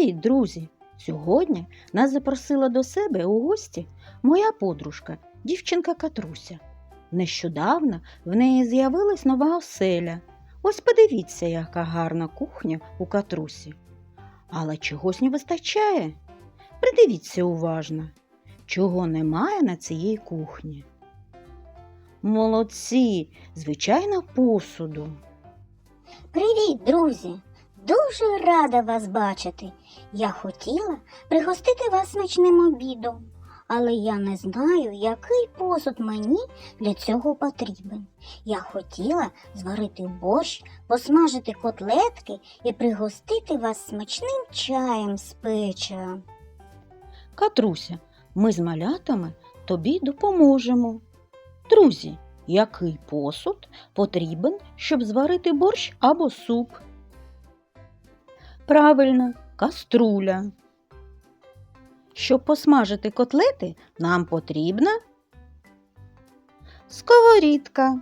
Привіт, друзі! Сьогодні нас запросила до себе у гості моя подружка, дівчинка Катруся. Нещодавно в неї з'явилась нова оселя. Ось подивіться, яка гарна кухня у Катрусі. Але чогось не вистачає. Придивіться уважно, чого немає на цій кухні. Молодці, звичайно, посуду. Привіт, друзі! Дуже рада вас бачити. Я хотіла пригостити вас смачним обідом, але я не знаю, який посуд мені для цього потрібен. Я хотіла зварити борщ, посмажити котлетки і пригостити вас смачним чаєм з печива. Катруся, ми з малятами тобі допоможемо. Друзі, який посуд потрібен, щоб зварити борщ або суп? Правильно, каструля. Щоб посмажити котлети, нам потрібна сковорідка.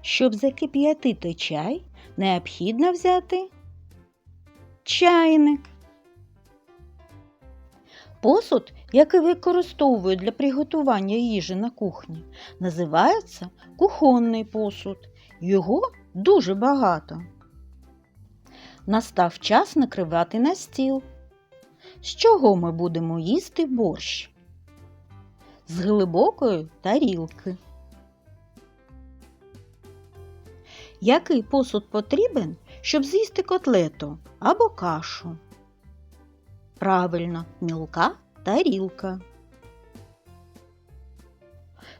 Щоб закип'ятити чай, необхідно взяти чайник. Посуд, який використовують для приготування їжі на кухні, називається кухонний посуд. Його дуже багато. Настав час накривати на стіл. З чого ми будемо їсти борщ? З глибокої тарілки. Який посуд потрібен, щоб з'їсти котлету або кашу? Правильно, мілка тарілка.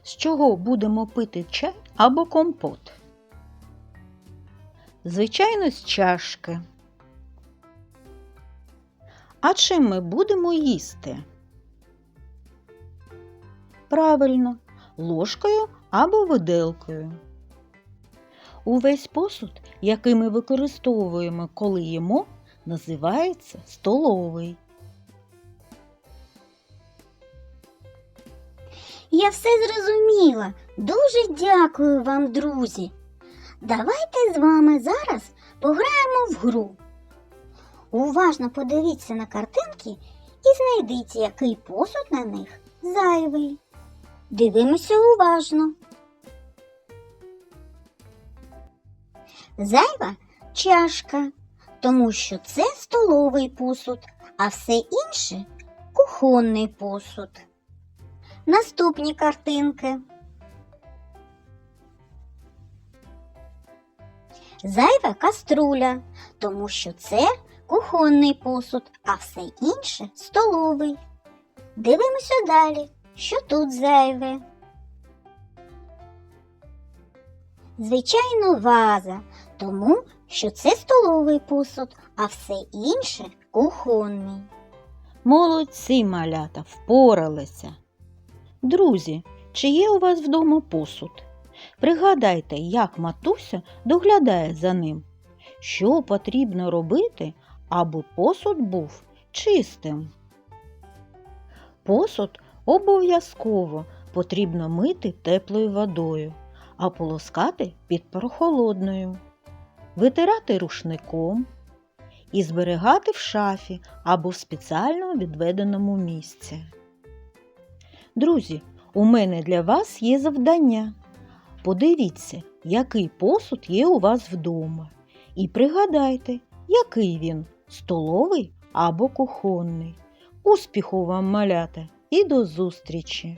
З чого будемо пити чай або компот? Звичайно, з чашки. А чим ми будемо їсти? Правильно, ложкою або виделкою. Увесь посуд, який ми використовуємо, коли їмо, називається столовий. Я все зрозуміла. Дуже дякую вам, друзі. Давайте з вами зараз пограємо в гру. Уважно подивіться на картинки і знайдіть, який посуд на них зайвий. Дивимося уважно. Зайва чашка, тому що це столовий посуд, а все інше кухонний посуд. Наступні картинки. Зайва каструля, тому що це кухонний посуд, а все інше столовий. Дивимося далі, що тут зайве. Звичайно, ваза, тому що це столовий посуд, а все інше кухонний. Молодці малята впоралися. Друзі, чи є у вас вдома посуд? Пригадайте, як матуся доглядає за ним. Що потрібно робити, аби посуд був чистим? Посуд обов'язково потрібно мити теплою водою, а полоскати під прохолодною, витирати рушником і зберігати в шафі або в спеціально відведеному місці. Друзі, у мене для вас є завдання. Подивіться, який посуд є у вас вдома. І пригадайте, який він столовий або кухонний. Успіху вам, малята, і до зустрічі!